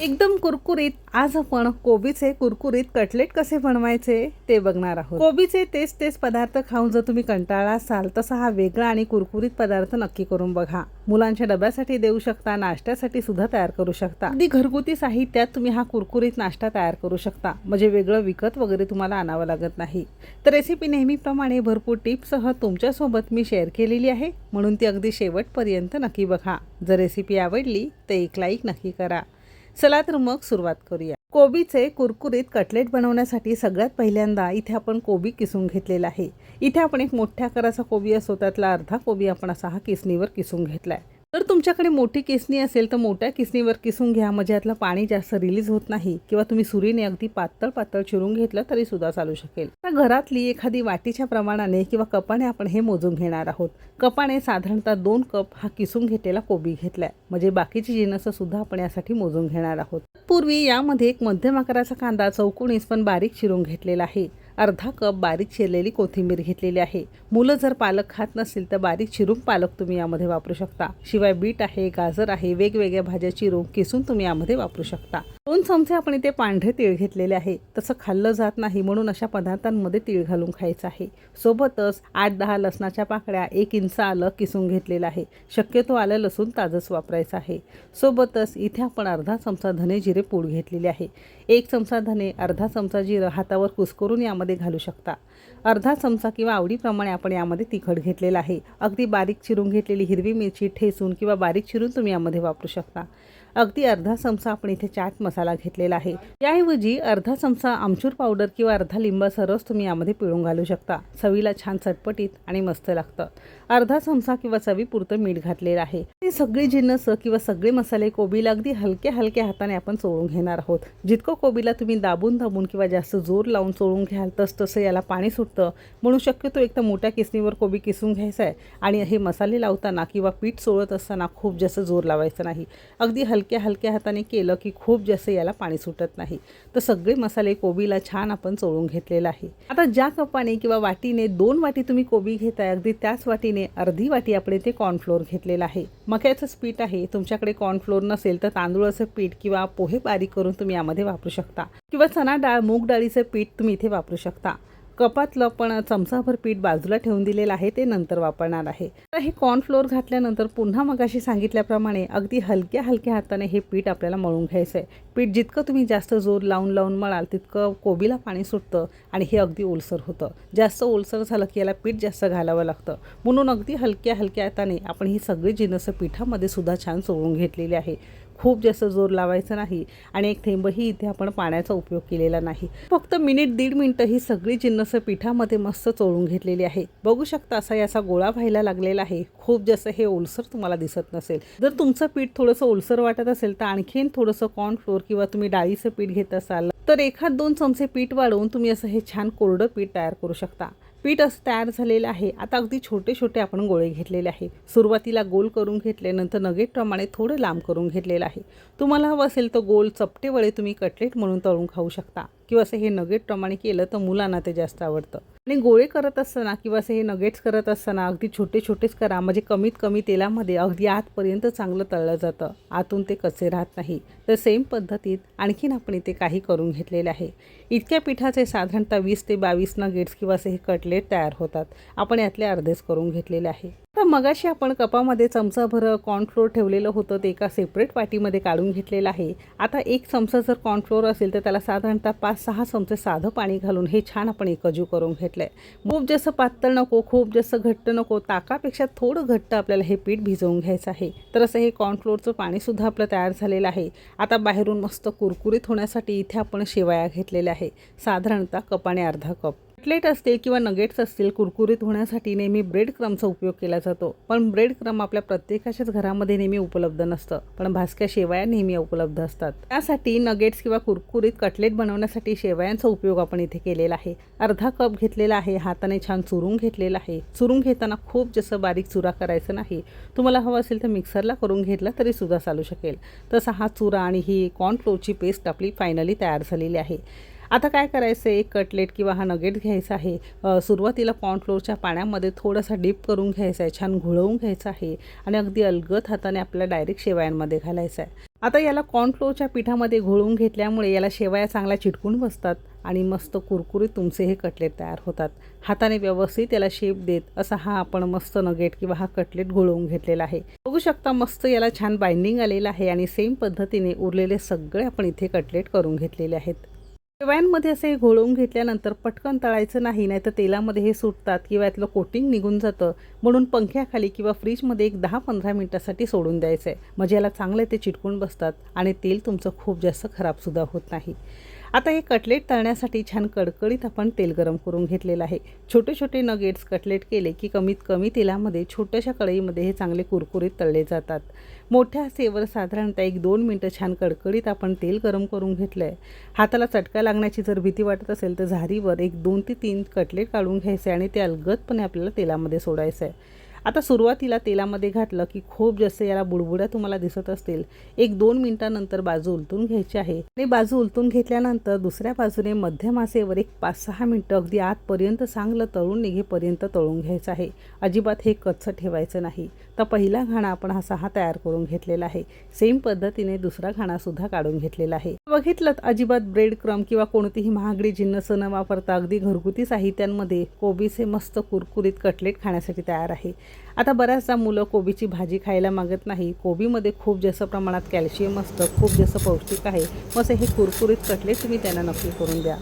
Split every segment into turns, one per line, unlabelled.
एकदम कुरकुरीत. आज आपण कोबीचे कुरकुरीत कटलेट कसे बनवायचे ते बघणार आहोत. कोबीचे तेच तेच पदार्थ खाऊन जर तुम्ही कंटाळा असाल तसा हा वेगळा आणि कुरकुरीत पदार्थ नक्की करून बघा. मुलांच्या डब्यासाठी देऊ शकता नाश्त्यासाठी सुद्धा तयार करू शकता. अगदी घरगुती साहित्यात तुम्ही हा कुरकुरीत नाश्ता तयार करू शकता. म्हणजे वेगळं विकत वगैरे तुम्हाला आणावं लागत नाही. तर रेसिपी नेहमीप्रमाणे भरपूर टिप्ससह तुमच्यासोबत मी शेअर केलेली आहे. म्हणून ती अगदी शेवटपर्यंत नक्की बघा. जर रेसिपी आवडली तर एक लाईक नक्की करा. चला तर मग सुरुवात करूया. कोबीचे कुरकुरीत कटलेट बनवण्यासाठी सगळ्यात पहिल्यांदा इथे आपण कोबी किसून घेतलेला आहे. इथे आपण एक मोठ्या आकाराचा कोबी असतो त्यातला अर्धा कोबी आपण असा हा किसणीवर किसून घेतलाय. तर तुमच्याकडे मोठी किसणी असेल तर मोठ्या किसणीवर किसून घ्या. म्हणजे यातलं पाणी जास्त रिलीज होत नाही. किंवा तुम्ही सुरीने अगदी पातळ पातळ चिरून घेतलं तरी सुद्धा चालू शकेल. तर घरातली एखादी वाटीच्या प्रमाणाने किंवा कपाने आपण हे मोजून घेणार आहोत. कपाने साधारणतः दोन कप हा किसून घेतलेला कोबी घेतलाय. म्हणजे बाकीची जिनस सुद्धा आपण यासाठी मोजून घेणार आहोत. पूर्वी यामध्ये एक मध्यम आकाराचा कांदा चौकोनीस पण बारीक चिरून घेतलेला आहे. अर्धा कप बारीक चिरलेली कोथिंबीर घेतलेली आहे. मुलं जर पालक खात नसतील तर बारीक चिरून पालक तुम्ही यामध्ये वापरू शकता. शिवाय बीट आहे गाजर आहे वेगवेगळ्या भाज्या चिरून किसून तुम्ही यामध्ये वापरू शकता. दोन चमचे आपण इथे पांढरे तीळ घेतलेले आहे. तसं खाल्लं जात नाही म्हणून अशा पदार्थांमध्ये तीळ घालून खायचं आहे. सोबतच आठ दहा लसणाच्या पाकळ्या एक इंच आलं किसून घेतलेलं आहे. शक्यतो आलं लसूण ताजंच वापरायचं आहे. सोबतच इथे आपण अर्धा चमचा धने जिरे पूड घेतलेले आहे. एक चमचा धने अर्धा चमचा जिरं हातावर कुस्करून यामध्ये घालू शकता. अर्धा चमचा किंवा आवडीप्रमाणे आपण यामध्ये तिखट घेतलेलं आहे. अगदी बारीक चिरून घेतलेली हिरवी मिरची ठेसून किंवा बारीक चिरून तुम्ही यामध्ये वापरू शकता. अगदी अर्धा चमचा आपण इथे चाट मसाला घेतलेला आहे. याऐवजी अर्धा चमचा आमचूर पावडर किंवा अर्धा लिंबाचा रस तुम्ही यामध्ये पिळून घालू शकता. चवीला छान चटपटीत आणि मस्त लागतं. अर्धा चमचा किंवा चवीपुरतं मीठ घातलेलं आहे. ते सगळी जिन्नस किंवा सगळे मसाले कोबीला अगदी हलक्या हलक्या हाताने आपण चोळून घेणार आहोत. जितकं कोबीला तुम्ही दाबून दाबून किंवा जास्त जोर लावून चोळून घ्याल तस तसं याला पाणी सुटतं. म्हणून शक्यतो एक तर मोठ्या किसणीवर कोबी किसून घ्यायचा आहे आणि हे मसाले लावताना किंवा पीठ चोळत असताना खूप जास्त जोर लावायचं नाही. अगदी हलक्या हलक्या हाताने केलं की खूप जास्त याला पाणी सुटत नाही. तर सगळे मसाले कोबीला छान आपण चोळून घेतलेला आहे. आता ज्या कपाने किंवा वाटीने दोन वाटी तुम्ही कोबी घेताय अगदी त्याच वाटीने अर्धी वाटी आपण इथे कॉर्नफ्लोअर घेतलेला आहे. मक्याचंच पीठ आहे तुमच्याकडे कॉर्नफ्लोअर नसेल तर तांदूळाचं पीठ किंवा पोहे बारीक करून तुम्ही यामध्ये वापरू शकता. किंवा चणा डाळ मूग डाळीचं पीठ तुम्ही इथे वापरू शकता. कपातलं पण चमचाभर पीठ बाजूला ठेवून दिलेलं आहे ते नंतर वापरणार आहे. तर हे कॉर्नफ्लोअर घातल्यानंतर पुन्हा मगाशी सांगितल्याप्रमाणे अगदी हलक्या हलक्या हाताने हे पीठ आपल्याला मळून घ्यायचं आहे पीठ जितकं तुम्ही जास्त जोर लावून लावून मळाल तितकं कोबीला पाणी सुटतं आणि हे अगदी ओलसर होतं. जास्त ओलसर झालं की याला पीठ जास्त घालावं लागतं. म्हणून अगदी हलक्या हलक्या हाताने आपण ही सगळी जिनसं पिठामध्ये सुद्धा छान चोळून घेतलेली आहे. खूप जास्त जोर लावायचं नाही आणि एक थेंबही इथे आपण पाण्याचा उपयोग केलेला नाही. फक्त मिनिट दीड मिनटं ही सगळी जिन्नस पिठामध्ये मस्त चोळून घेतलेली आहे बघू शकता असा याचा गोळा व्हायला लागलेला आहे. खूप जास्त हे ओलसर तुम्हाला दिसत नसेल. जर तुमचं पीठ थोडंसं ओलसर वाटत असेल तर आणखीन थोडंसं कॉर्नफ्लोअर किंवा तुम्ही डाळीचं पीठ घेत असाल तर एखाद दोन चमचे पीठ वाढवून तुम्ही असं हे छान कोरडं पीठ तयार करू शकता. पीठ असं तयार झालेलं आहे. आता अगदी छोटे छोटे आपण गोळे घेतलेले आहे. सुरुवातीला गोल करून घेतल्यानंतर नगेटप्रमाणे थोडं लांब करून घेतलेलं आहे. तुम्हाला हवं असेल तर गोल चपटे वळे तुम्ही कटलेट म्हणून तळून खाऊ शकता. किंवा असं हे नगेटप्रमाणे केलं तर मुलांना ते जास्त आवडतं. आणि गोळे करत असताना किंवा असं हे नगेट्स करत असताना अगदी छोटे छोटेच करा. म्हणजे कमीत कमी तेलामध्ये अगदी आतपर्यंत चांगलं तळलं जातं. आतून ते कसे राहत नाही. तर सेम पद्धतीत आणखीन आपण इथे काही करून घेतलेले आहे. इतक्या पिठाचे साधारणतः वीस ते बावीस नगेट्स किंवा असे हे कटलेट तयार होतात. आपण यातले अर्धेच करून घेतलेले आहे. तर मगाशी आपण कपामध्ये चमचाभर कॉर्नफ्लोअर ठेवलेलं होतं. ते एका सेपरेट वाटीमध्ये काढून घेतलेलं आहे. आता एक चमचा जर कॉर्नफ्लोअर असेल तर त्याला साधारणतः पाच सहा चमचे साधं पाणी घालून हे छान आपण एकजू करून घेतलं आहे खूप जास्त पातळ नको खूप जास्त घट्ट नको ताकापेक्षा थोडं घट्ट आपल्याला हे पीठ भिजवून घ्यायचं आहे. तर असं हे कॉर्नफ्लोअरचं पाणीसुद्धा आपलं तयार झालेलं आहे. आता बाहेरून मस्त कुरकुरीत होण्यासाठी इथे आपण शेवया घेतलेल्या आहे. साधारणतः कपाने अर्धा कप. कटलेट असतील किंवा नगेट्स असतील कुरकुरीत होण्यासाठी नेहमी ब्रेड क्रमचा उपयोग केला जातो. पण ब्रेड क्रम आपल्या प्रत्येकाच्याच घरामध्ये नेहमी उपलब्ध नसतं. पण भासक्या शेवया नेहमी उपलब्ध असतात. त्यासाठी नगेट्स किंवा कुरकुरीत कटलेट बनवण्यासाठी शेवयांचा उपयोग आपण इथे केलेला आहे. अर्धा कप घेतलेला आहे हाताने छान चुरून घेतलेला आहे. चुरून घेताना खूप जसं बारीक चुरा करायचं नाही. तुम्हाला हवं असेल तर मिक्सरला करून घेतला तरी सुद्धा चालू शकेल. तसा हा चुरा आणि ही कॉर्नफ्लोअरची पेस्ट आपली फायनली तयार झालेली आहे. आता काय करायचं आहे? एक कटलेट किंवा हा नगेट घ्यायचा आहे. सुरुवातीला सुरुवातीला कॉर्नफ्लोअरच्या पाण्यामध्ये थोडासा डीप करून घ्यायचा आहे. छान घोळवून घ्यायचा आहे आणि अगदी अलगद हाताने आपल्याला डायरेक्ट शेवयांमध्ये घालायचं आहे. आता याला कॉर्नफ्लोरच्या पिठामध्ये घोळून घेतल्यामुळे याला शेवया चांगल्या चिटकून बसतात आणि मस्त कुरकुरीत तुमचे हे कटलेट तयार होतात. हाताने व्यवस्थित याला शेप देत असा हा आपण मस्त नगेट किंवा हा कटलेट घोळवून घेतलेला आहे. बघू शकता मस्त याला छान बाइंडिंग आलेलं आहे आणि सेम पद्धतीने उरलेले सगळे आपण इथे कटलेट करून घेतलेले आहेत. शेवयांमध्ये असे घोळवून घेतल्यानंतर पटकन तळायचं नाही नाहीतर तेलामध्ये हे सुटतात किंवा यातलं कोटिंग निघून जातं. म्हणून पंख्याखाली किंवा फ्रीजमध्ये एक दहा पंधरा मिनटासाठी सोडून द्यायचं आहे म्हणजे याला चांगले ते चिटकून बसतात आणि तेल तुमचं खूप जास्त खराबसुद्धा होत नाही. आता हे कटलेट तळण्यासाठी छान कडकडीत आपण तेल गरम करून घेतलेलं आहे. छोटे छोटे नगेट्स कटलेट केले की कमीत कमी तेलामध्ये छोट्याशा कढईमध्ये हे चांगले कुरकुरीत तळले जातात. मोठ्या सेवर साधारणतः एक दोन मिनटं छान कडकडीत आपण तेल गरम करून घेतलं आहे हाताला चटका लागण्याची जर भीती वाटत असेल तर झारीवर एक दोन ते तीन कटलेट काढून घ्यायचे आणि ते अलगदपणे आपल्याला तेलामध्ये सोडायचं आहे आता सुरुवातीला तेलामध्ये घातलं की खूप जास्त याला बुडबुड्या तुम्हाला दिसत असतील. एक दोन मिनटानंतर बाजू उलटून घ्यायची आहे. आणि बाजू उलटून घेतल्यानंतर दुसऱ्या बाजूने मध्यम आसेवर एक पाच सहा मिनटं अगदी आतपर्यंत चांगलं तळून निघेपर्यंत तळून घ्यायचं आहे. अजिबात हे कच्चं ठेवायचं नाही. तर पहिला घाणा आपण हा सहा तयार करून घेतलेला आहे. सेम पद्धतीने दुसरा घाणासुद्धा काढून घेतलेला आहे. बघितलं अजिबात ब्रेड क्रम किंवा कोणतीही महागडी जिन्नस न वापरता अगदी घरगुती साहित्यांमध्ये कोबीचे मस्त कुरकुरीत कटलेट खाण्यासाठी तयार आहे. आता बऱ्याचदा मुलं कोबीची भाजी खायला मागत नाही. कोबीमध्ये खूप जास्त प्रमाणात कॅल्शियम असतं खूप जास्त पौष्टिक आहे. मग हे कुरकुरीत कटलेट तुम्ही त्यांना नक्की करून द्या.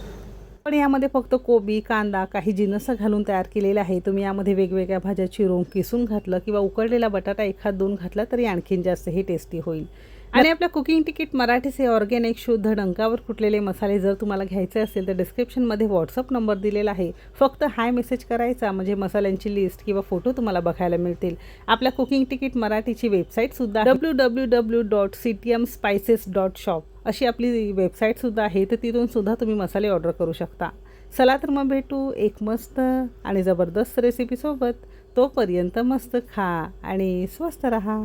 पण यामध्ये फक्त कोबी कांदा काही जिनस घालून तयार केलेले आहे. तुम्ही यामध्ये वेगवेगळ्या भाज्या चिरून किसून घातलं किंवा उकडलेला बटाटा एखाद दोन घातला तरी आणखीन जास्त हे टेस्टी होईल. आणि आपल्या कुकिंग तिकीट मराठीचे ऑर्गॅनिक शुद्ध डंकावर कुटलेले मसाले जर तुम्हाला घ्यायचे असेल तर डिस्क्रिप्शनमध्ये व्हॉट्सअप नंबर दिलेला आहे. फक्त हाय मेसेज करायचा म्हणजे मसाल्यांची लिस्ट किंवा फोटो तुम्हाला बघायला मिळतील. आपल्या कुकिंग तिकीट मराठीची वेबसाईटसुद्धा W W W dot C T M spices dot shop अशी आपली वेबसाईटसुद्धा आहे. तर तिथून सुद्धा तुम्ही मसाले ऑर्डर करू शकता. चला तर मग भेटू एक मस्त आणि जबरदस्त रेसिपीसोबत तोपर्यंत मस्त खा आणि स्वस्त रहा.